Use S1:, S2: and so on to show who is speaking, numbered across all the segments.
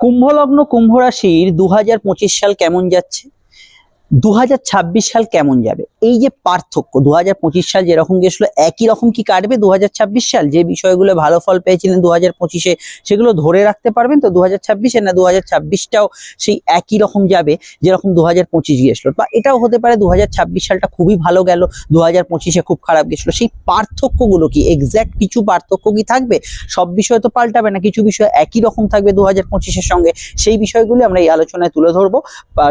S1: কুম্ভ লগ্ন কুম্ভ রাশির দু হাজার পঁচিশ সাল কেমন যাচ্ছে? দু হাজার ছাব্বিশ সাল কেমন যাবে? এই যে পার্থক্য দু হাজার পঁচিশ সাল যেরকম গেছিল একই রকম কি কাটবে? দু হাজার ছাব্বিশ সাল যে বিষয়গুলো ভালো ফল পেয়েছিলেন দু হাজার পঁচিশে, সেগুলো ধরে রাখতে পারবেন তো দু হাজার না দু হাজার সেই একই রকম যাবে যেরকম দু হাজার পঁচিশ গিয়েছিল? বা এটাও হতে পারে দু হাজার ছাব্বিশ সালটা খুবই ভালো গেল দু হাজার পঁচিশে খুব খারাপ গেছিল সেই পার্থক্যগুলো কি এক্স্যাক্ট কিছু পার্থক্য কি থাকবে? সব বিষয় তো পাল্টাবে না, কিছু বিষয় একই রকম থাকবে দু হাজার সঙ্গে। সেই বিষয়গুলি আমরা এই আলোচনায় তুলে ধরবো।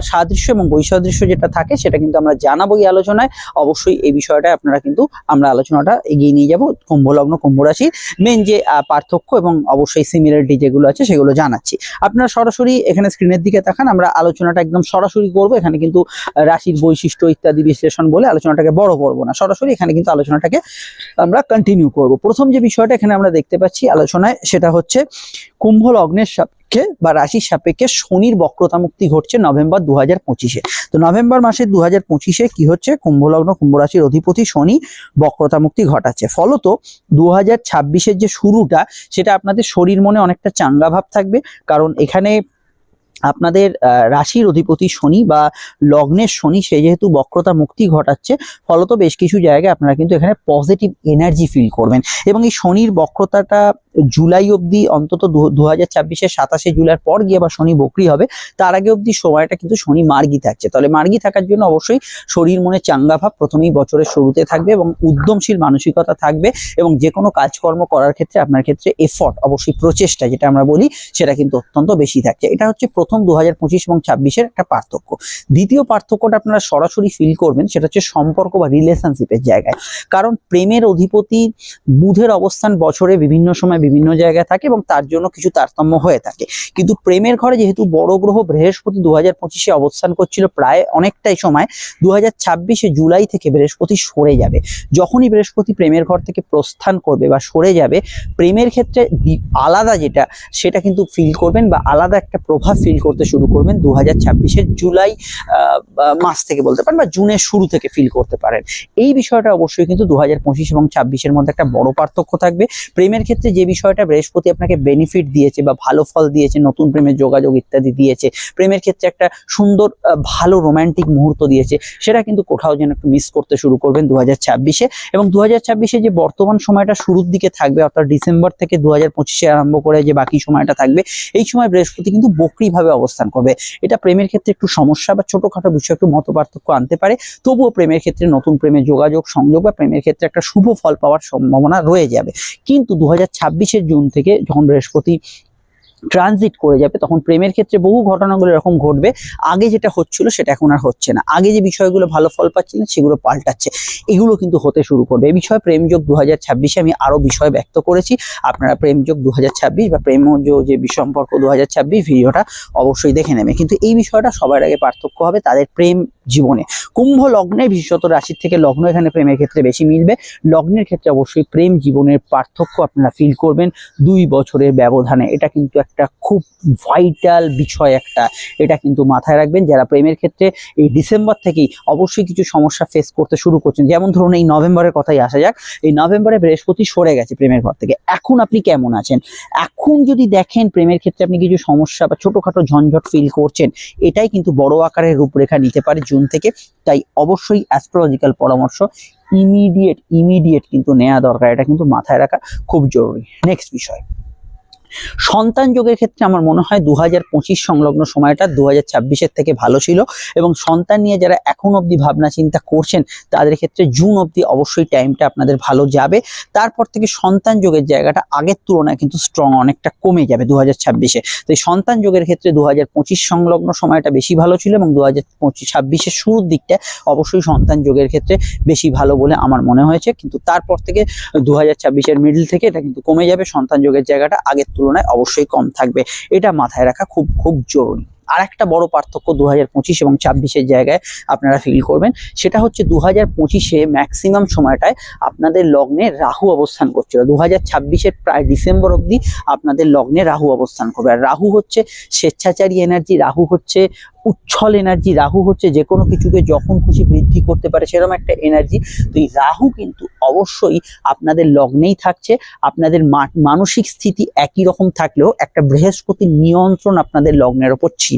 S1: সাদৃশ্য এবং বৈসাদৃশ্য যেটা থাকে সেটা কিন্তু আমরা জানাব এই আলোচনায়। অবশ্যই এই বিষয়টা আপনারা কিন্তু আমরা আলোচনাটা এগিয়ে নিয়ে যাব। কুম্ভ লগ্ন কুম্ভ রাশির মেন যে পার্থক্য এবং অবশ্যই সিমিলারিটি যেগুলো আছে সেগুলো জানাচ্ছি। আপনারা সরাসরি এখানে স্ক্রিনের দিকে তাকান, আমরা আলোচনাটা একদম সরাসরি করব। এখানে কিন্তু রাশির বৈশিষ্ট্য ইত্যাদি বিশ্লেষণ বলে আলোচনাটাকে বড় করব না। সরাসরি এখানে কিন্তু আলোচনাটাকে আমরা কন্টিনিউ করব। প্রথম যে বিষয়টা এখানে আমরা দেখতে পাচ্ছি আলোচনায়, সেটা হচ্ছে কুম্ভ লগ্নের সাপেক্ষে বা রাশির সাপেক্ষে শনির বক্রতা মুক্তি ঘটছে নভেম্বর দু হাজার পঁচিশে। তো নভেম্বর মাসে দু হাজার পঁচিশে কি হচ্ছে? কুম্ভলগ্ন কুম্ভ রাশির অধিপতি শনি বক্রতা মুক্তি ঘটাচ্ছে। ফলত দু হাজার ছাব্বিশের যে শুরুটা, সেটা আপনাদের শরীর মনে অনেকটা চাঙ্গা ভাব থাকবে। কারণ এখানে আপনাদের রাশির অধিপতি শনি বা লগ্নের শনি, সে যেহেতু বক্রতা মুক্তি ঘটাচ্ছে, ফলত বেশ কিছু জায়গায় আপনারা কিন্তু এখানে পজিটিভ এনার্জি ফিল করবেন। এবং এই শনির বক্রতাটা জুলাই অবধি অন্তত দু হাজার ছাব্বিশের সাতাশে জুলাইয়ের পর গিয়ে বা শনি বকরি হবে। তার আগে অবধি সময়টা কিন্তু শনি মার্গি থাকছে। তাহলে মার্গি থাকার জন্য অবশ্যই শরীর মনে চাঙ্গা ভাব প্রথমেই বছরের শুরুতে থাকবে এবং উদ্যমশীল মানসিকতা থাকবে এবং যে কোনো কাজকর্ম করার ক্ষেত্রে, আপনার ক্ষেত্রে এফর্ট অবশ্যই প্রচেষ্টা যেটা আমরা বলি, সেটা কিন্তু অত্যন্ত বেশি থাকছে। এটা হচ্ছে প্রথম দু হাজার পঁচিশ এবং ছাব্বিশের একটা পার্থক্য। দ্বিতীয় পার্থক্যটা আপনারা সরাসরি ফিল করবেন, সেটা হচ্ছে সম্পর্ক বা রিলেশনশিপের জায়গায়। কারণ প্রেমের অধিপতি, বুধের অবস্থান বছরে বিভিন্ন সময় বিভিন্ন জায়গায় থাকে এবং তার জন্য কিছু তারতম্য হয়ে থাকে। কিন্তু প্রেমের ঘরে যেহেতু বড় গ্রহ বৃহস্পতি দু হাজার পঁচিশে অবস্থান করছিল প্রায় অনেকটাই সময় দু হাজার ছাব্বিশে জুলাই থেকে বৃহস্পতি সরে যাবে। যখনই বৃহস্পতি প্রেমের ঘর থেকে প্রস্থান করবে বা সরে যাবে, প্রেমের ক্ষেত্রে আলাদা যেটা, সেটা কিন্তু ফিল করবেন বা আলাদা একটা প্রভাব ফিল করতে শুরু করবেন দু হাজার ছাব্বিশের জুলাই মাস থেকে বলতে পারেন বা জুনের শুরু থেকে ফিল করতে পারেন। এই বিষয়টা অবশ্যই কিন্তু দু হাজার পঁচিশ এবং ছাব্বিশের মধ্যে একটা বড় পার্থক্য থাকবে। প্রেমের ক্ষেত্রে যে বিষয়টা বৃহস্পতি আপনাকে বেনিফিট দিয়েছে বা ভালো ফল দিয়েছে, নতুন প্রেমের যোগাযোগ ইত্যাদি দিয়েছে, প্রেমের ক্ষেত্রে একটা সুন্দর ভালো রোমান্টিক মুহূর্ত দিয়েছে, সেটা কিন্তু কোথাও যেন একটু মিস করতে শুরু করবেন দু হাজার ছাব্বিশে এবং দু হাজার ছাব্বিশে যে বর্তমান সময়টা শুরুর দিকে থাকবে, অর্থাৎ ডিসেম্বর থেকে দু হাজার পঁচিশে আরম্ভ করে যে বাকি সময়টা থাকবে, এই সময় বৃহস্পতি কিন্তু বকরিভাবে অবস্থান করবে। এটা প্রেমের ক্ষেত্রে একটু সমস্যা বা ছোটখাটো বিষয়, একটু মত পার্থক্য আনতে পারে, তবুও প্রেমের ক্ষেত্রে নতুন প্রেমের যোগাযোগ, সংযোগ বা প্রেমের ক্ষেত্রে একটা শুভ ফল পাওয়ার সম্ভাবনা রয়ে যাবে। কিন্তু দু হাজার ছাব্বিশ ছাব্বিশের জুন থেকে যখন বৃহস্পতি ট্রানজিট করে যাবে, তখন প্রেমের ক্ষেত্রে বহু ঘটনাগুলো এরকম ঘটবে। আগে যেটা হচ্ছিল সেটা এখন আর হচ্ছে না। আগে যে বিষয়গুলো ভালো ফল পাচ্ছিলেন সেগুলো পাল্টাচ্ছে। এগুলো কিন্তু হতে শুরু করবে। এই বিষয়ে প্রেমযোগ দু হাজার ছাব্বিশে আমি আরও বিষয় ব্যক্ত করেছি। আপনারা প্রেমযোগ দু হাজার ছাব্বিশ বা প্রেমজ যে সম্পর্ক দু হাজার ছাব্বিশ ভিডিওটা অবশ্যই দেখে নেবে। কিন্তু এই বিষয়টা সবার আগে পার্থক্য হবে তাদের প্রেম জীবনে। কুম্ভ লগ্নে বিশেষত রাশির থেকে লগ্ন এখানে প্রেমের ক্ষেত্রে বেশি মিলবে। লগ্নের ক্ষেত্রে অবশ্যই প্রেম জীবনের পার্থক্য আপনারা ফিল করবেন দুই বছরের ব্যবধানে। এটা কিন্তু একটা খুব ভাইটাল বিষয় একটা। এটা কিন্তু মাথায় রাখবেন যারা প্রেমের ক্ষেত্রে এই ডিসেম্বর থেকেই অবশ্যই কিছু সমস্যা ফেস করতে শুরু করছেন। যেমন ধরুন এই নভেম্বরের কথাই আসা যাক। এই নভেম্বরে বৃহস্পতি সরে গেছে প্রেমের ঘর থেকে। এখন আপনি কেমন আছেন? এখন যদি দেখেন প্রেমের ক্ষেত্রে আপনি কিছু সমস্যা বা ছোটখাটো ঝঞ্ঝট ফিল করছেন, এটাই কিন্তু বড় আকারের রূপরেখা নিতে পারে জুন থেকে। তাই অবশ্যই অ্যাস্ট্রোলজিক্যাল পরামর্শ ইমিডিয়েট ইমিডিয়েট কিন্তু নেওয়া দরকার। এটা কিন্তু মাথায় রাখা খুব জরুরি। নেক্সট বিষয়। সন্তান যোগের ক্ষেত্রে আমার মনে হয় দু হাজার পঁচিশ সংলগ্ন সময়টা দু হাজার থেকে ভালো ছিল এবং সন্তান নিয়ে যারা এখন অবধি ভাবনা চিন্তা করছেন, তাদের ক্ষেত্রে জুন অবধি অবশ্যই টাইমটা আপনাদের ভালো যাবে। তারপর থেকে সন্তান যোগের জায়গাটা আগের তুলনায় কিন্তু স্ট্রং অনেকটা কমে যাবে দু হাজার ছাব্বিশে। তো এই সন্তান যোগের ক্ষেত্রে দু হাজার পঁচিশ সংলগ্ন সময়টা বেশি ভালো ছিল এবং দু হাজার শুরুর দিকটা অবশ্যই সন্তান যোগের ক্ষেত্রে বেশি ভালো বলে আমার মনে হয়েছে। কিন্তু তারপর থেকে দু হাজার মিডল থেকে এটা কিন্তু কমে যাবে, সন্তান যোগের জায়গাটা আগের তুলনায় অবশ্যই কম থাকবে। এটা মাথায় রাখা খুব খুব জরুরি। আর একটা বড় পার্থক্য দু হাজার পঁচিশ এবং ছাব্বিশের জায়গায় আপনারা ফিল করবেন। সেটা হচ্ছে দু হাজার পঁচিশে ম্যাক্সিমাম সময়টায় আপনাদের লগ্নে রাহু অবস্থান করছিল। দু হাজার ছাব্বিশের প্রায় ডিসেম্বর অবধি আপনাদের লগ্নে রাহু অবস্থান করবে। আর রাহু হচ্ছে স্বেচ্ছাচারী এনার্জি রাহু হচ্ছে উচ্ছল এনার্জি রাহু হচ্ছে যে কোনো কিছুকে যখন খুশি বৃদ্ধি করতে পারে সেরকম একটা এনার্জি তো এই রাহু কিন্তু অবশ্যই আপনাদের লগ্নেই থাকছে। আপনাদের মানসিক স্থিতি একই রকম থাকলেও একটা বৃহস্পতির নিয়ন্ত্রণ আপনাদের লগ্নের ওপর ছিল।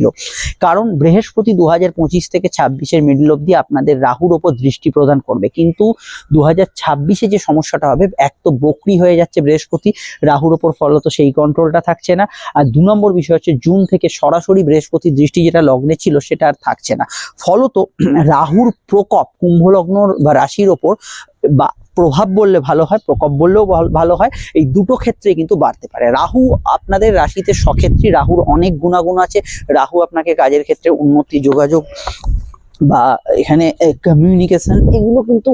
S1: কারণ বৃহস্পতি দু হাজার পঁচিশ থেকে ছাব্বিশের মিডল অব্দি আপনাদের রাহুর ওপর দৃষ্টি প্রদান করবে। কিন্তু দু হাজার ছাব্বিশে যে সমস্যাটা হবে, এক তো বকরি হয়ে যাচ্ছে বৃহস্পতি, রাহুর ওপর ফলত সেই কন্ট্রোলটা থাকছে না। আর দু নম্বর বিষয় হচ্ছে, জুন থেকে সরাসরি বৃহস্পতির দৃষ্টি যেটা লগ্নে ছিল সেটা আর থাকছে না। ফলত রাহুর প্রকোপ, কুম্ভলগ্ন বা রাশির ওপর বা প্রভাব বললে ভালো হয়, প্রকোপ বললেও ভাল- হয়, এই দুটো ক্ষেত্রে কিন্তু বাড়তে পারে। রাহু আপনাদের রাশিতে সক্ষেত্রী, রাহুর অনেক গুণাগুণ আছে। রাহু আপনাকে কাজের ক্ষেত্রে উন্নতি, যোগাযোগ বা এখানে কমিউনিকেশন এগুলো কিন্তু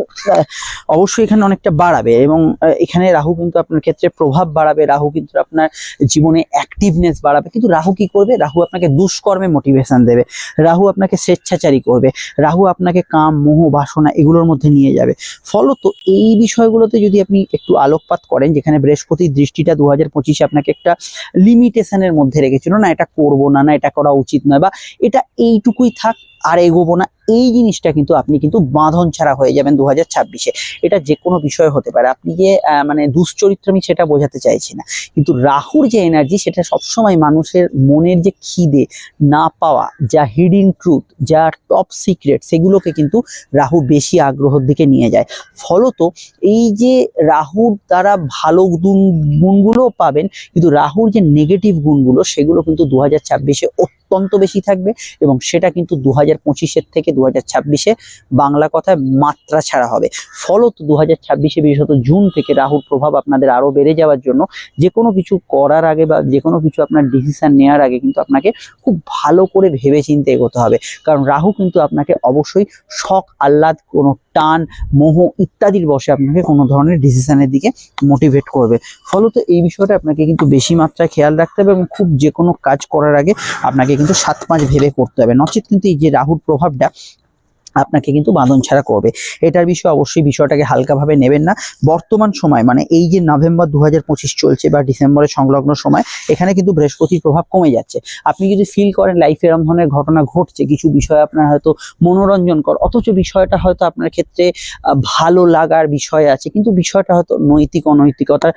S1: অবশ্যই এখানে অনেকটা বাড়াবে এবং এখানে রাহু কিন্তু আপনার ক্ষেত্রে প্রভাব বাড়াবে। রাহু কিন্তু আপনার জীবনে অ্যাক্টিভনেস বাড়াবে। কিন্তু রাহু কি করবে? রাহু আপনাকে দুষ্কর্মে মোটিভেশন দেবে। রাহু আপনাকে স্বেচ্ছাচারী করবে। রাহু আপনাকে কাম, মোহ, বাসনা এগুলোর মধ্যে নিয়ে যাবে। ফলত এই বিষয়গুলোতে যদি আপনি একটু আলোকপাত করেন, যেখানে বৃহস্পতির দৃষ্টিটা দু হাজার পঁচিশে আপনাকে একটা লিমিটেশনের মধ্যে রেখেছিল, না এটা করব না না এটা করা উচিত নয় বা এটা এইটুকুই থাক আর এগোবো না। এই জিনিসটা কিন্তু আপনি কিন্তু বাঁধন ছাড়া হয়ে যাবেন দু হাজার ছাব্বিশে। এটা যে কোনো বিষয় হতে পারে। আপনি যে মানে দুশ্চরিত্র আমি সেটা বোঝাতে চাইছি না। কিন্তু রাহুর যে এনার্জি সেটা সবসময় মানুষের মনের যে খিদে না পাওয়া, যা হিডিং ট্রুথ যা টপ সিক্রেট সেগুলোকে কিন্তু রাহু বেশি আগ্রহের দিকে নিয়ে যায়। ফলত এই যে রাহুর দ্বারা ভালো গুণ- গুণগুলোও পাবেন, কিন্তু রাহুর যে নেগেটিভ গুণগুলো, সেগুলো কিন্তু দু হাজার ছাব্বিশে অত্যন্ত বেশি থাকবে এবং সেটা কিন্তু দু হাজার পঁচিশের থেকে দু হাজার ছাব্বিশে বাংলা কথায় মাত্রা ছাড়া হবে। ফলত দু হাজার ছাব্বিশে বিশেষত জুন থেকে রাহুর প্রভাব আপনাদের আরও বেড়ে যাওয়ার জন্য যে কোনো কিছু করার আগে বা যে কোনো কিছু আপনার ডিসিশান নেওয়ার আগে কিন্তু আপনাকে খুব ভালো করে ভেবে চিন্তে এগোতে হবে। কারণ রাহু কিন্তু আপনাকে অবশ্যই শখ, আহ্লাদ, কোনো টান, মোহ ইত্যাদির বসে আপনাকে কোনো ধরনের ডিসিশনের দিকে মোটিভেট করবে। ফলত এই বিষয়টা আপনাকে কিন্তু বেশি মাত্রায় খেয়াল রাখতে হবে এবং খুব যে কোনো কাজ করার আগে আপনাকে কিন্তু সাত পাঁচ ভেবে করতে হবে। নচেত কিন্তু এই যে রাহুর প্রভাবটা আপনাকে কিন্তু বাঁধন ছাড়া করবে। এটার বিষয়ে অবশ্যই বিষয়টাকে হালকাভাবে নেবেন না। বর্তমান সময় মানে এই যে নভেম্বর দু হাজার পঁচিশ চলছে বা ডিসেম্বরের সংলগ্ন সময়, এখানে কিন্তু বৃহস্পতির প্রভাব কমে যাচ্ছে। আপনি যদি ফিল করেন লাইফে এরম ধরনের ঘটনা ঘটছে, কিছু বিষয় আপনার হয়তো মনোরঞ্জনকর অথচ বিষয়টা হয়তো আপনার ক্ষেত্রে ভালো লাগার বিষয় আছে, কিন্তু বিষয়টা হয়তো নৈতিক, অনৈতিকতার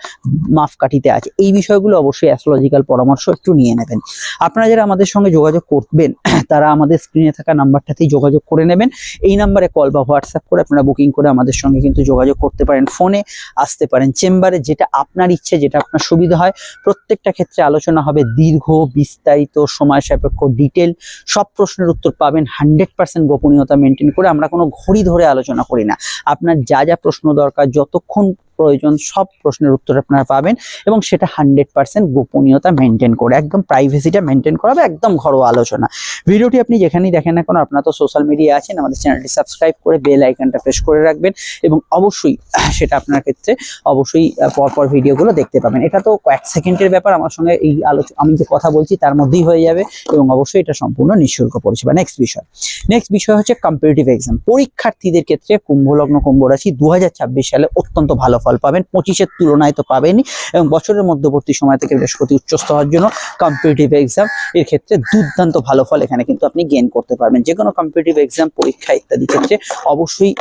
S1: মাপকাঠিতে আছে। এই বিষয়গুলো অবশ্যই অ্যাস্ট্রোলজিক্যাল পরামর্শ একটু নিয়ে নেবেন। আপনারা যারা আমাদের সঙ্গে যোগাযোগ করবেন, তারা আমাদের স্ক্রিনে থাকা নাম্বারটাতেই যোগাযোগ করে নেবেন। এই নাম্বারে কল বা হোয়াটসঅ্যাপ করে আপনারা বুকিং করে আমাদের সঙ্গে কিন্তু যোগাযোগ করতে পারেন। ফোনে আসতে পারেন। চেম্বারে যেটা আপনার ইচ্ছে, যেটা আপনার সুবিধা হয়, প্রত্যেকটা ক্ষেত্রে আলোচনা হবে দীর্ঘ, বিস্তারিত, সময় সাপেক্ষ ডিটেল সব প্রশ্নের উত্তর পাবেন। হান্ড্রেড পার্সেন্ট গোপনীয়তা মেনটেন করে আমরা কোনো ঘড়ি ধরে আলোচনা করি না। আপনার যা যা প্রশ্ন দরকার, যতক্ষণ প্রয়োজন, সব প্রশ্নের উত্তর আপনারা পাবেন এবং সেটা হান্ড্রেড পার্সেন্ট গোপনীয়তা মেনটেন করে, একদম প্রাইভেসিটা মেনটেন করা হবে একদম ঘরোয়া আলোচনা। ভিডিওটি আপনি যেখানেই দেখেন না কেন, আপনারা তো সোশ্যাল মিডিয়া আছেন, আমাদের চ্যানেলটি সাবস্ক্রাইব করে বেল আইকনটা প্রেস করে রাখবেন এবং অবশ্যই সেটা আপনার ক্ষেত্রে অবশ্যই পরপর ভিডিওগুলো দেখতে পাবেন। এটা তো কয়েক সেকেন্ডের ব্যাপার, আমার সঙ্গে এই আলোচনা আমি যে কথা বলছি তার মধ্যেই হয়ে যাবে এবং অবশ্যই এটা সম্পূর্ণ নিঃশুল্ক পরিষেবা। নেক্সট বিষয়। নেক্সট বিষয় হচ্ছে কম্পিটিটিভ এক্সাম পরীক্ষার্থীদের ক্ষেত্রে কুম্ভ লগ্ন কুম্ভ রাশি দু হাজার ছাব্বিশ সালে অত্যন্ত ভালো ফল পাবেন, পঁচিশের তুলনায় তো পাবেনই এবং বছরের মধ্যবর্তী সময় থেকে বৃহস্পতি উচ্চস্থ হওয়ার জন্য কম্পিটিটিভ এক্সাম এর ক্ষেত্রে দুর্দান্ত ভালো ফল এখানে কিন্তু আপনি গেন করতে পারবেন। যে কোনো কম্পিটিটিভ এক্সাম পরীক্ষা ইত্যাদি ক্ষেত্রে অবশ্যই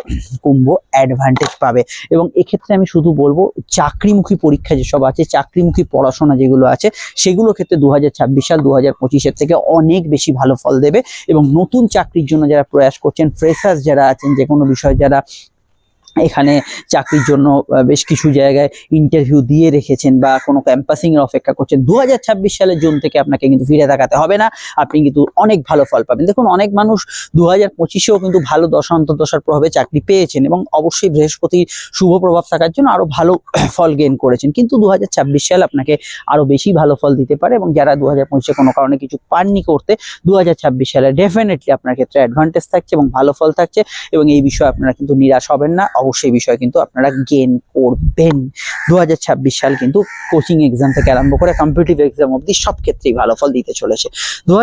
S1: কুম্ভ অ্যাডভান্টেজ পাবে এবং এক্ষেত্রে আমি শুধু বলব, চাকরিমুখী পরীক্ষা যেসব আছে, চাকরিমুখী পড়াশোনা যেগুলো আছে সেগুলো ক্ষেত্রে দু সাল দু হাজার থেকে অনেক বেশি ভালো ফল দেবে এবং নতুন চাকরির জন্য যারা প্রয়াস করছেন ফ্রেশার্স যারা আছেন, যে কোনো বিষয়ে যারা এখানে চাকরির জন্য বেশ কিছু জায়গায় ইন্টারভিউ দিয়ে রেখেছেন বা কোনো ক্যাম্পাসিং এর অপেক্ষা করছেন। দু সালের জুন থেকে আপনাকে কিন্তু ফিরে তাকাতে হবে না। আপনি কিন্তু অনেক ভালো ফল পাবেন। দেখুন, অনেক মানুষ দু হাজার পঁচিশেও কিন্তু ভালো দশা প্রভাবে চাকরি পেয়েছেন এবং অবশ্যই বৃহস্পতির শুভ প্রভাব থাকার জন্য আরও ভালো ফল গেইন করেছেন। কিন্তু দু হাজার ছাব্বিশ সাল আপনাকে আরও বেশি ভালো ফল দিতে পারে এবং যারা দু হাজার পঁচিশে কোনো কারণে কিছু পাননি করতে দু হাজার ছাব্বিশ সালে ডেফিনেটলি আপনার ক্ষেত্রে অ্যাডভান্টেজ থাকছে এবং ভালো ফল থাকছে এবং এই বিষয়ে আপনারা কিন্তু নিরাশ হবেন না। অবশ্যই বিষয় কিন্তু আপনারা গেন করবেন। দু হাজার ছাব্বিশ সাল কিন্তু কোচিং এক্সাম থেকে আরম্ভ করে কম্পিটিটিভ এক্সাম অবধি সব ক্ষেত্রেই ভালো ফল দিতে চলেছে। দু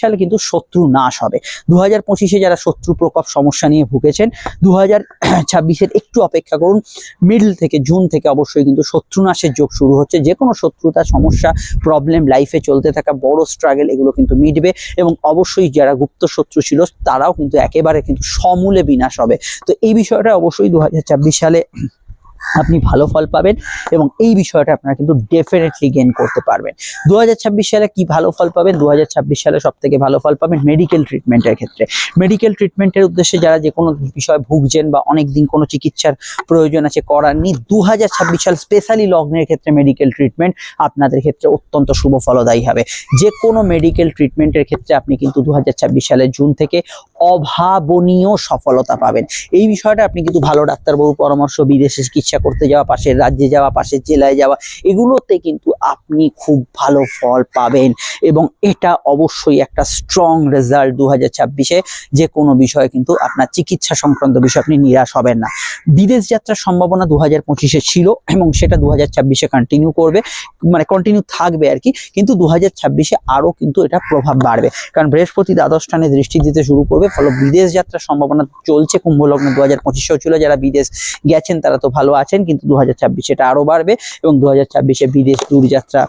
S1: সালে কিন্তু শত্রু নাশ হবে। দু হাজার পঁচিশে যারা শত্রু প্রকোপ সমস্যা নিয়ে ভুগেছেন দু হাজার ছাব্বিশের একটু অপেক্ষা করুন। মিডল থেকে জুন থেকে অবশ্যই কিন্তু শত্রু নাশের যোগ শুরু হচ্ছে। যে কোনো শত্রুতা, সমস্যা প্রবলেম লাইফে চলতে থাকা বড় স্ট্রাগল এগুলো কিন্তু মিটবে এবং অবশ্যই যারা গুপ্ত শত্রু ছিল, তারাও কিন্তু একেবারে কিন্তু সমূলে বিনাশ হবে। তো এই বিষয়টা অবশ্যই সালে আপনি ভালো ফল পাবেন এবং এই বিষয়টা আপনারা কিন্তু ডেফিনেটলি গেন করতে পারবেন। দু হাজার ছাব্বিশ সালে কি ভালো ফল পাবেন? দু হাজার ছাব্বিশ সালে সব থেকে ভালো ফল পাবেন মেডিকেল ট্রিটমেন্টের ক্ষেত্রে। মেডিকেল ট্রিটমেন্টের উদ্দেশ্যে যারা যে কোনো বিষয় ভুগছেন বা অনেক দিন কোনো চিকিৎসার প্রয়োজন আছে করাননি দু সাল স্পেশালি লগ্নের ক্ষেত্রে মেডিকেল ট্রিটমেন্ট আপনাদের ক্ষেত্রে অত্যন্ত শুভ ফলদায়ী হবে। যে কোনো মেডিকেল ট্রিটমেন্টের ক্ষেত্রে আপনি কিন্তু দু সালের জুন থেকে অভাবনীয় সফলতা পাবেন। এই বিষয়টা আপনি কিন্তু ভালো ডাক্তারবাবু পরামর্শ, বিদেশে চিকিৎসা করতে যাওয়া, পাশের রাজ্যে যাওয়া, পাশের জেলায় যাওয়া, এগুলোতে কিন্তু আপনি খুব ভালো ফল পাবেন। এবং এটা অবশ্যই একটা স্ট্রং রেজাল্ট দু হাজার ছাব্বিশে। যে কোনো বিষয়ে কিন্তু আপনার চিকিৎসা সংক্রান্ত বিষয়ে আপনি নিরাশ হবেন না। বিদেশ যাত্রার সম্ভাবনা দু হাজার পঁচিশে ছিল এবং সেটা দু হাজার ছাব্বিশে কন্টিনিউ করবে মানে কন্টিনিউ থাকবে আর কি। কিন্তু দু হাজার ছাব্বিশে আরও কিন্তু এটা প্রভাব বাড়বে। কারণ বৃহস্পতি দ্বাদশ স্থানে দৃষ্টি দিতে শুরু করবে, ফলে বিদেশ যাত্রার সম্ভাবনা চলছে। কুম্ভলগ্ন দু হাজার পঁচিশেও ছিল। যারা বিদেশ গেছেন তারা তো ভালো আছেন কিন্তু দু হাজার ছাব্বিশে এটা আরও বাড়বে এবং দু হাজার ছাব্বিশে বিদেশ দূরযাত্রা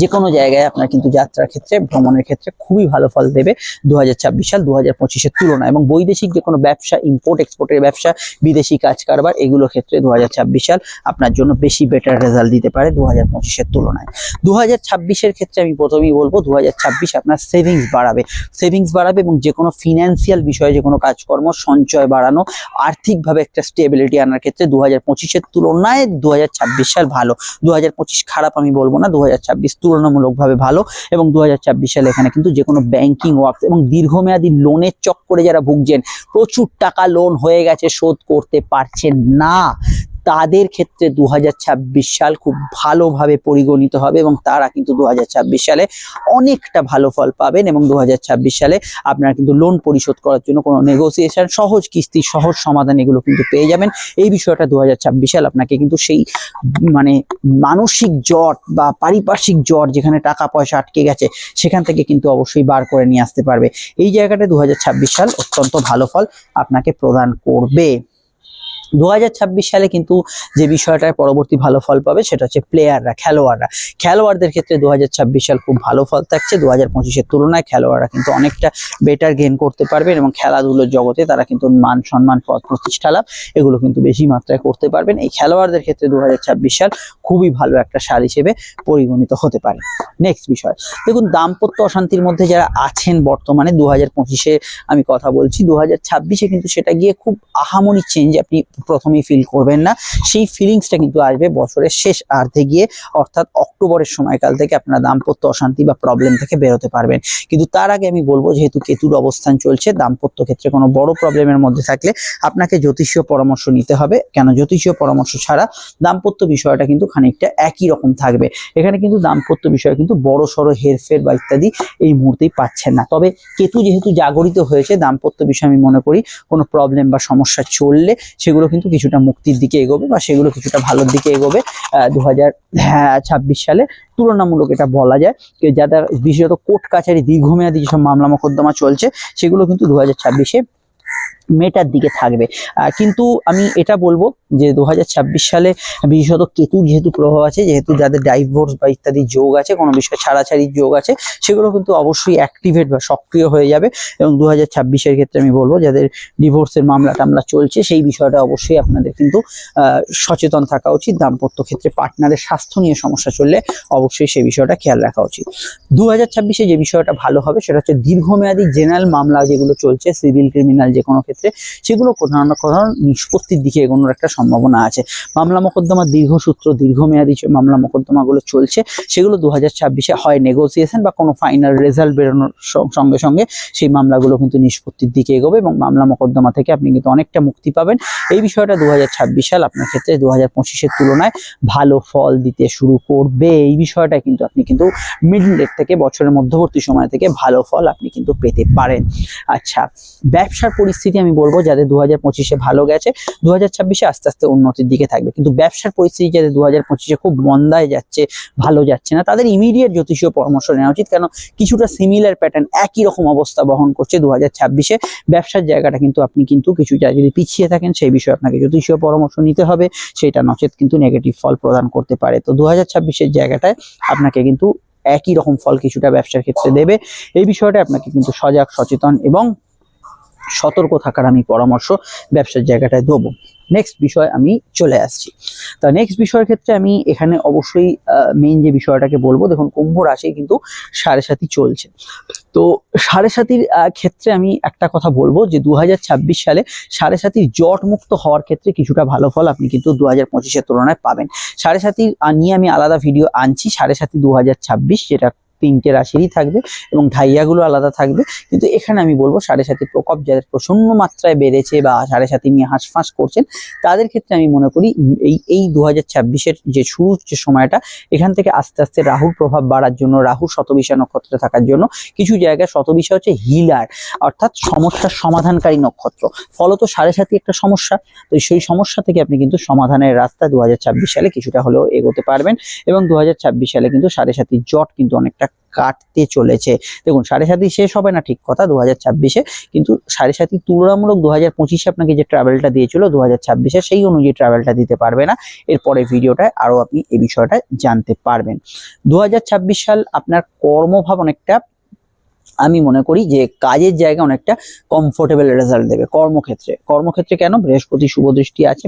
S1: যে কোনো জায়গায় আপনার কিন্তু যাত্রার ক্ষেত্রে, ভ্রমণের ক্ষেত্রে খুবই ভালো ফল দেবে দু হাজার ছাব্বিশ সাল দু হাজার পঁচিশের তুলনায়। এবং বৈদেশিক যে কোনো ব্যবসা ইম্পোর্ট এক্সপোর্টের ব্যবসা, বিদেশি কাজ কারবার, এগুলোর ক্ষেত্রে দু হাজার ছাব্বিশ সাল আপনার জন্য বেশি বেটার রেজাল্ট দিতে পারে দু হাজার পঁচিশের তুলনায়। দু হাজার ছাব্বিশের ক্ষেত্রে আমি প্রথমেই বলব দু হাজার ছাব্বিশ আপনার সেভিংস বাড়াবে। সেভিংস বাড়াবে এবং যে কোনো ফিনান্সিয়াল বিষয়ে যে কোনো কাজকর্ম, সঞ্চয় বাড়ানো, আর্থিকভাবে একটা স্টেবিলিটি আনার ক্ষেত্রে দু হাজার পঁচিশের তুলনায় দু হাজার ছাব্বিশ সাল ভালো। দু হাজার পঁচিশ খারাপ আমি বলব না দু হাজার ছাব্বিশ তুলনামূলকভাবে ভালো এবং দু হাজার ছাব্বিশ সালে এখানে কিন্তু যে কোনো ব্যাংকিং ওয়ার্ক এবং দীর্ঘমেয়াদী লোনের চক্করে যারা ভুগছেন, প্রচুর টাকা লোন হয়ে গেছে, শোধ করতে পারছেন না। তাদের ক্ষেত্রে দু হাজার ছাব্বিশ সাল খুব ভালোভাবে পরিগণিত হবে এবং তারা কিন্তু দু হাজার ছাব্বিশ সালে অনেকটা ভালো ফল পাবেন এবং দু হাজার ছাব্বিশ সালে আপনারা কিন্তু লোন পরিশোধ করার জন্য কোনো নেগোসিয়েশন সহজ কিস্তি, সহজ সমাধান এগুলো কিন্তু পেয়ে যাবেন। এই বিষয়টা দু হাজার ছাব্বিশ সাল আপনাকে কিন্তু সেই মানে মানসিক জট বা পারিপার্শ্বিক জট যেখানে টাকা পয়সা আটকে গেছে, সেখান থেকে কিন্তু অবশ্যই বার করে নিয়ে আসতে পারবে। এই জায়গাটা দু হাজার ছাব্বিশ সাল অত্যন্ত ভালো ফল আপনাকে প্রদান করবে। দু হাজার ছাব্বিশ সালে কিন্তু যে বিষয়টার পরবর্তী ভালো ফল পাবে সেটা হচ্ছে প্লেয়াররা খেলোয়াড়রা। খেলোয়াড়দের ক্ষেত্রে দু হাজার ছাব্বিশ সাল খুব ভালো ফল থাকছে। দু হাজার তুলনায় খেলোয়াড়রা কিন্তু অনেকটা বেটার গেইন করতে পারবেন এবং খেলাধুলোর জগতে তারা কিন্তু মান সম্মান পদ প্রতিষ্ঠা লাভ এগুলো কিন্তু বেশি মাত্রায় করতে পারবেন। এই খেলোয়াড়দের ক্ষেত্রে দু হাজার ছাব্বিশ সাল খুবই ভালো একটা সাল হিসেবে পরিগণিত হতে পারে। নেক্সট বিষয়। দেখুন, দাম্পত্য অশান্তির মধ্যে যারা আছেন বর্তমানে দু হাজার আমি কথা বলছি দু হাজার কিন্তু সেটা গিয়ে খুব আহামরি চেঞ্জ আপনি প্রথমেই ফিল করবেন না। সেই ফিলিংসটা কিন্তু আসবে বছরের শেষ আর্ধে গিয়ে, অর্থাৎ অক্টোবরের সময়কাল থেকে আপনারা দাম্পত্য অশান্তি বা প্রবলেম থেকে বেরোতে পারবেন। কিন্তু তার আগে আমি বলব, যেহেতু কেতুর অবস্থান চলছে, দাম্পত্য ক্ষেত্রে কোনো বড় প্রবলেমের মধ্যে থাকলে আপনাকে জ্যোতিষীয় পরামর্শ নিতে হবে। কেন জ্যোতিষীয় পরামর্শ ছাড়া দাম্পত্য বিষয়টা কিন্তু খানিকটা একই রকম থাকবে। এখানে কিন্তু দাম্পত্য বিষয়ে কিন্তু বড় সড়ো হেরফের বা ইত্যাদি এই মুহূর্তেই পাচ্ছেন না। তবে কেতু যেহেতু জাগরিত হয়েছে, দাম্পত্য বিষয়ে আমি মনে করি, কোনো প্রবলেম বা সমস্যা চললে সেগুলো কিন্তু কিছুটা মুক্তির দিকে এগোবে বা সেগুলো কিছুটা ভালোর দিকে এগোবে দু হাজার ছাব্বিশ সালে। তুলনামূলক এটা বলা যায়। যাদের বিশেষত কোর্ট কাছারি দীর্ঘমেয়াদী যেসব মামলা মোকদ্দমা চলছে, সেগুলো কিন্তু দু হাজার ছাব্বিশে মেটার দিকে থাকবে। কিন্তু আমি এটা বলব যে দু হাজার ছাব্বিশ সালে বিশেষত কেতুর যেহেতু প্রভাব আছে, যেহেতু যাদের ডাইভোর্স বা ইত্যাদি যোগ আছে, কোনো বিষয়ে ছাড়াছাড়ির যোগ আছে, সেগুলো কিন্তু অবশ্যই অ্যাক্টিভেট বা সক্রিয় হয়ে যাবে। এবং দু হাজার ক্ষেত্রে আমি বলব, যাদের ডিভোর্সের মামলা টামলা চলছে, সেই বিষয়টা অবশ্যই আপনাদের কিন্তু সচেতন থাকা উচিত। দাম্পত্য ক্ষেত্রে পার্টনারের স্বাস্থ্য নিয়ে সমস্যা চললে অবশ্যই সেই বিষয়টা খেয়াল রাখা উচিত। দু হাজার যে বিষয়টা ভালো হবে, সেটা হচ্ছে দীর্ঘমেয়াদী জেনারেল মামলা যেগুলো চলছে, সিভিল ক্রিমিনাল যে কোনো ক্ষেত্রে সেগুলো কোথাও না কোথাও নিষ্পত্তির দিকে এগোনোর একটা সম্ভাবনা আছে। মামলা মোকদ্দমা দীর্ঘসূত্র দীর্ঘমেয়াদী মামলা মোকদ্দমাগুলো চলছে, সেগুলো দু হাজার ছাব্বিশে হয় নেগোসিয়েশন বা কোনো ফাইনাল রেজাল্ট বেরোনোর সঙ্গে সঙ্গে সেই মামলাগুলো কিন্তু নিষ্পত্তির দিকে এগোবে এবং মামলা মোকদ্দমা থেকে আপনি কিন্তু অনেকটা মুক্তি পাবেন। এই বিষয়টা দু হাজার ছাব্বিশ সাল আপনার ক্ষেত্রে দু হাজার তুলনায় ভালো ফল দিতে শুরু করবে। এই বিষয়টা কিন্তু আপনি কিন্তু মিডল ডেট থেকে বছরের মধ্যবর্তী সময় থেকে ভালো ফল আপনি কিন্তু পেতে পারেন। আচ্ছা ব্যবসার পরিস্থিতি আমি বলব যাদের দু হাজার পঁচিশে ভালো গেছে দু হাজার ছাব্বিশে আস্তে আস্তে উন্নতির দিকে থাকবে। কিন্তু ব্যবসার পরিস্থিতি যাদের দু হাজার পঁচিশে খুব মন্দায় যাচ্ছে, ভালো যাচ্ছে না, তাদের ইমিডিয়েট জ্যোতিষীয় পরামর্শ নেওয়া উচিত। কেন? কিছুটা সিমিলার প্যাটার্ন একই রকম অবস্থা বহন করছে দু হাজার ছাব্বিশে। ব্যবসার জায়গাটা কিন্তু আপনি কিন্তু কিছু যদি পিছিয়ে থাকেন, সেই বিষয়ে আপনাকে জ্যোতিষীয় পরামর্শ নিতে হবে। সেটা নচেত কিন্তু নেগেটিভ ফল প্রদান করতে পারে। তো দু হাজার ছাব্বিশের জায়গাটায় আপনাকে কিন্তু একই রকম ফল কিছুটা ব্যবসার ক্ষেত্রে দেবে। এই বিষয়টা আপনাকে কিন্তু সজাগ, সচেতন এবং সতর্ক থাকার আমি পরামর্শ ব্যবসার জায়গাটায় দেবো। নেক্সট বিষয় আমি চলে আসছি। তা নেক্সট বিষয়ের ক্ষেত্রে আমি এখানে অবশ্যই মেইন যে বিষয়টাকে বলব, দেখুন কুম্ভ রাশি কিন্তু সাড়ে সাথী চলছে। তো সাড়ে সাতির ক্ষেত্রে আমি একটা কথা বলব যে দু হাজার ছাব্বিশ সালে সাড়ে সাতির জট মুক্ত হওয়ার ক্ষেত্রে কিছুটা ভালো ফল আপনি কিন্তু দু হাজার তুলনায় পাবেন। সাড়ে সাতির নিয়ে আমি আলাদা ভিডিও আনছি, সাড়ে সাতি দু হাজার ছাব্বিশ, যেটা তিনটে রাশিরই থাকবে এবং ঢাইয়াগুলো আলাদা থাকবে। কিন্তু এখানে আমি বলব সাড়ে সাতির প্রকোপ, যাদের প্রচণ্ড মাত্রায় বেড়েছে বা সাড়ে সাতি নিয়ে হাঁসফাঁস করছেন, তাদের ক্ষেত্রে আমি মনে করি এই এই দু হাজার যে শুরুর যে সময়টা, এখান থেকে আস্তে আস্তে রাহুর প্রভাব বাড়ার জন্য, রাহু শতবিশা নক্ষত্রে থাকার জন্য কিছু জায়গায় শতবিশা হচ্ছে হিলার, অর্থাৎ সমস্যার সমাধানকারী নক্ষত্র। ফলত সাড়ে সাতি একটা সমস্যা, তো সেই সমস্যা থেকে আপনি কিন্তু সমাধানের রাস্তা দু হাজার ছাব্বিশ সালে কিছুটা হলেও এগোতে পারবেন এবং দু হাজার ছাব্বিশ সালে কিন্তু সাড়ে সাতির জট কিন্তু অনেকটা কাটতে চলেছে। দেখুন, সাড়ে সাতই শেষ হবে না ঠিক কথা দু হাজার ছাব্বিশে, কিন্তু সাড়ে সাতই তুলনামূলক দু হাজার পঁচিশে আপনাকে যে ট্রাভেলটা দিয়েছিল দু হাজার ছাব্বিশে সেই অনুযায়ী ট্রাভেলটা দিতে পারবে না। এরপরে ভিডিওটায় আরও আপনি এই বিষয়টা জানতে পারবেন। দু হাজার ছাব্বিশ সাল আপনার কর্মভাব অনেকটা আমি মনে করি যে কাজের জায়গা অনেকটা কমফোর্টেবল রেজাল্ট দেবে কর্মক্ষেত্রে। কর্মক্ষেত্রে কেন? বৃহস্পতি শুভ দৃষ্টি আছে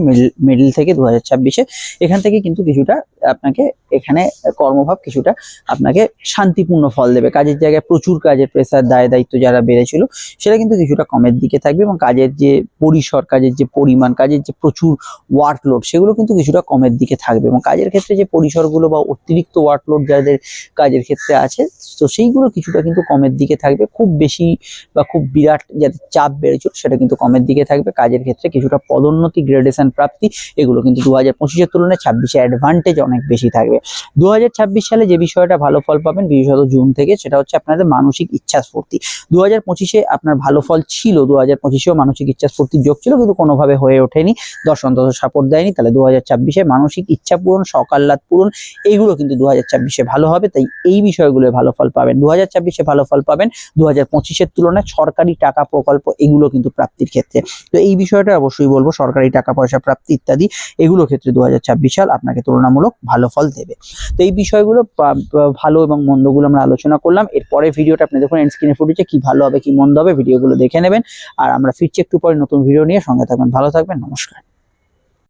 S1: মিডল থেকে দু হাজার ছাব্বিশে। এখান থেকে কিন্তু কিছুটা আপনাকে এখানে কর্মভাব কিছুটা আপনাকে শান্তিপূর্ণ ফল দেবে। কাজের জায়গায় প্রচুর কাজের প্রেসার দায় দায়িত্ব যারা বেড়েছিল, সেটা কিন্তু কিছুটা কমের দিকে থাকবে এবং কাজের যে পরিসর, কাজের যে পরিমাণ, কাজের যে প্রচুর ওয়ার্কলোড সেগুলো কিন্তু কিছুটা কমের দিকে থাকবে এবং কাজের ক্ষেত্রে যে পরিসরগুলো বা অতিরিক্ত ওয়ার্কলোড যাদের কাজের ক্ষেত্রে আছে, তো সেইগুলো কিছুটা কিন্তু কমের দিকে থাকবে, খুব বেশি বা খুব বিরাট যাদের চাপ বেড়েছিল সেটা কিন্তু কমের দিকে থাকবে। কাজের ক্ষেত্রে কিছুটা পদোন্নতি গ্রেডেশন প্রাপ্তি, এগুলো কিন্তু দু হাজার পঁচিশের তুলনায় ছাব্বিশে অ্যাডভান্টেজ অনেক বেশি থাকবে। দু হাজার ছাব্বিশ সালে যে বিষয়টা ভালো ফল পাবেন, বিশেষত জুন থেকে, সেটা হচ্ছে আপনাদের মানসিক ইচ্ছা স্ফূর্তি দু হাজার পঁচিশে আপনার ভালো ফল ছিল দু হাজার পঁচিশেও মানসিক ইচ্ছা স্ফূর্তির যোগ ছিল, কিন্তু কোনোভাবে হয়ে ওঠেনি। দর্শন দশ সাপোর্ট দেয়নি, তাহলে দু হাজার ছাব্বিশে মানসিক ইচ্ছা পূরণ সকাল্লাদ পূরণ এইগুলো কিন্তু দু হাজার ছাব্বিশে ভালো হবে, তাই এই বিষয়গুলো ভালো ফল পাবেন। দু হাজার ছাব্বিশে ভালো ফল পাবেন দু হাজার তুলনায় সরকারি টাকা প্রকল্প এগুলো কিন্তু প্রাপ্তির ক্ষেত্রে। তো এই বিষয়টা অবশ্যই বলব, সরকারি টাকা পয়সা প্রাপ্তি ইত্যাদি এগুলো ক্ষেত্রে দু হাজার ছাব্বিশ সাল আপনাকে তুলনামূলক ভালো ফল দেবে। তো এই বিষয়গুলো ভালো এবং মন্দগুলো আমরা আলোচনা করলাম। এরপরে ভিডিওটা আপনি দেখুন এন্ড স্ক্রিনে ফুটেছে কি ভালো হবে, কি মন্দ হবে, ভিডিওগুলো দেখে নেবেন। আর আমরা ফিরছি একটু পরে নতুন ভিডিও নিয়ে। সঙ্গে থাকবেন, ভালো থাকবেন, নমস্কার।